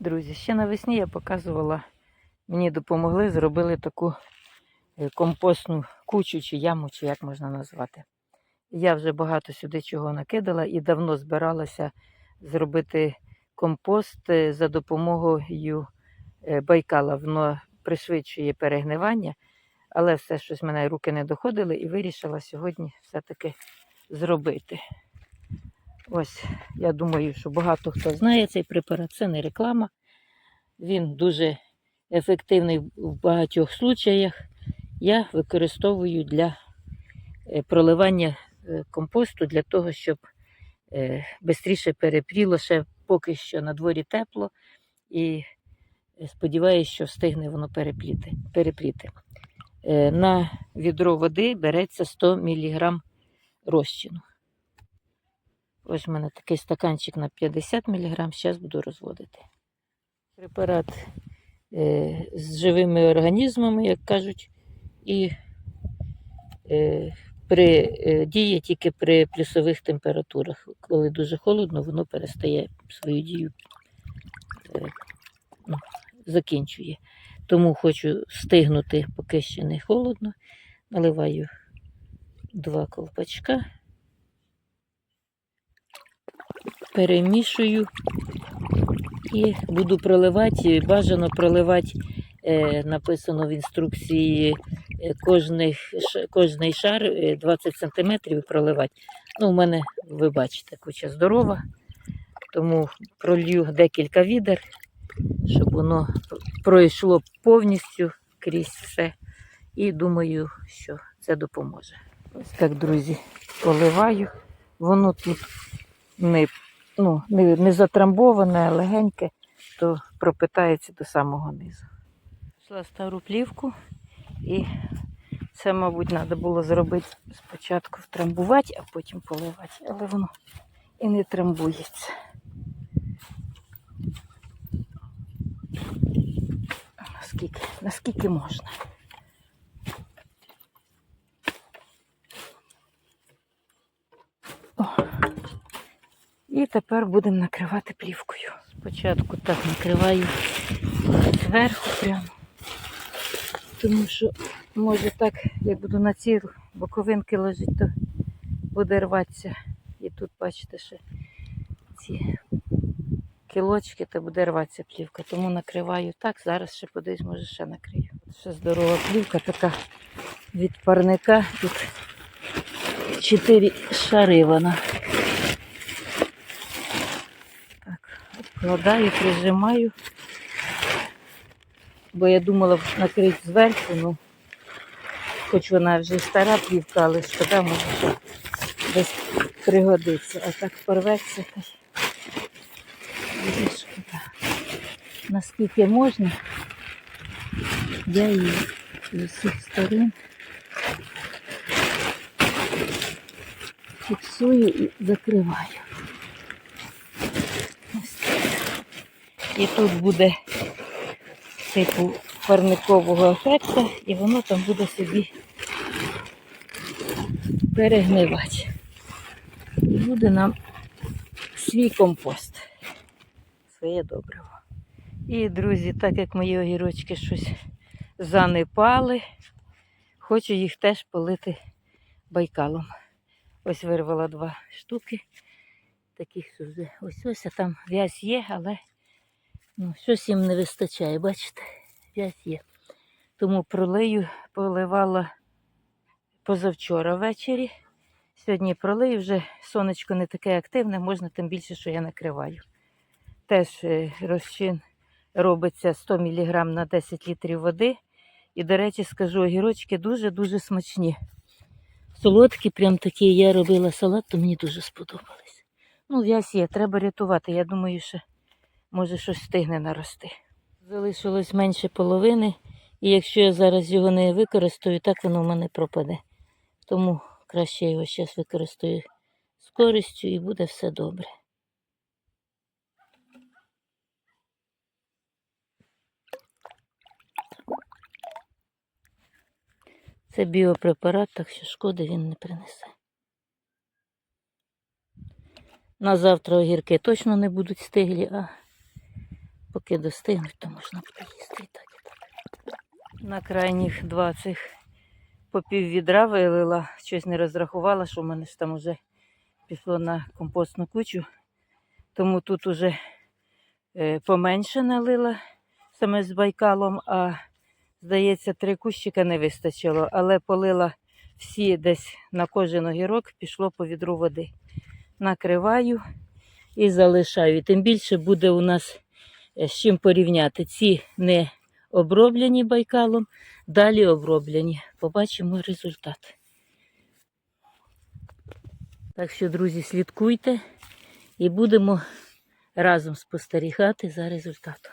Друзі, ще навесні я показувала, мені допомогли, зробили таку е, компостну кучу чи яму, чи як можна назвати. Я вже багато сюди чого накидала і давно збиралася зробити компост е, за допомогою е, байкала. Воно пришвидшує перегнивання, але все щось мене руки не доходили і вирішила сьогодні все-таки зробити. Ось, я думаю, що багато хто знає цей препарат, це не реклама. Він дуже ефективний в багатьох случаях. Я використовую для е, проливання е, компосту для того, щоб швидше перепріло. Ще поки що на дворі тепло і е, сподіваюся, що встигне воно перепліти. Е, На відро води береться 100 мг розчину. Ось в мене такий стаканчик на 50 мг, зараз буду розводити. Препарат е, з живими організмами, як кажуть, і е, при, е, діє тільки при плюсових температурах. Коли дуже холодно, воно перестає свою дію е, ну, закінчує. Тому хочу стигнути, поки ще не холодно. Наливаю два ковпачка, перемішую і буду проливати. Бажано проливати, е, написано в інструкції, е, кожний, кожний шар е, 20 см проливати. Ну, у мене, ви бачите, куча здорова, тому пролью декілька відер, щоб воно пройшло повністю крізь все. І думаю, що це допоможе. Ось так, друзі, поливаю. Воно тут не, ну, не, не затрамбоване, а легеньке, то пропитається до самого низу. Пішла стару плівку і це, мабуть, треба було зробити спочатку втрамбувати, а потім поливати, але воно і не трамбується. Наскільки, наскільки можна. І тепер будемо накривати плівкою. Спочатку так накриваю зверху прямо. Тому що, може так, як буду на ці боковинки ложити, то буде рватися. І тут, бачите, ще ці кілочки, то буде рватися плівка. Тому накриваю так. Зараз ще подивись, може ще накрию. Ще здорова плівка така від парника. Тут чотири шари вона. Так, прижимаю. Бо я думала накрити зверху, ну хоч вона вже стара плівка, але шкода може десь пригодиться. А так порветься. буде шкода. Наскільки можна, я її з усіх сторон фіксую і закриваю. Ось так. І тут буде типу парникового ефекту, і воно там буде собі перегнивати. І буде нам свій компост. Своє добриво. І, друзі, так як мої огірочки щось занепали, хочу їх теж полити байкалом. Ось вирвала два штуки. Таких вже ось ось, а там в'язь є, але ну, щось їм не вистачає, бачите, в'язь є. Тому пролию, поливала позавчора ввечері. Сьогодні пролию, вже сонечко не таке активне, можна тим більше, що я накриваю. Теж е, розчин робиться 100 мг на 10 літрів води. І, до речі, скажу, огірочки дуже-дуже смачні. Солодкі, прям такі. Я робила салат, то мені дуже сподобались. Ну, в'язь є, треба рятувати. Я думаю, що може щось встигне нарости. Залишилось менше половини, і якщо я зараз його не використаю, так воно в мене пропаде. Тому краще я його зараз використаю з користю і буде все добре. Це біопрепарат, так що шкоди він не принесе. На завтра огірки точно не будуть стиглі, а поки достигнуть, то можна буде їсти і так і так. На крайніх два цих по пів відра вилила, щось не розрахувала, що в мене ж там вже пішло на компостну кучу. Тому тут уже е, поменше налила саме з байкалом, а здається, три кущика не вистачило, але полила всі десь на кожен огірок, пішло по відру води. Накриваю і залишаю. Тим більше буде у нас з чим порівняти. Ці не оброблені байкалом, далі оброблені. Побачимо результат. Так що, друзі, слідкуйте і будемо разом спостерігати за результатом.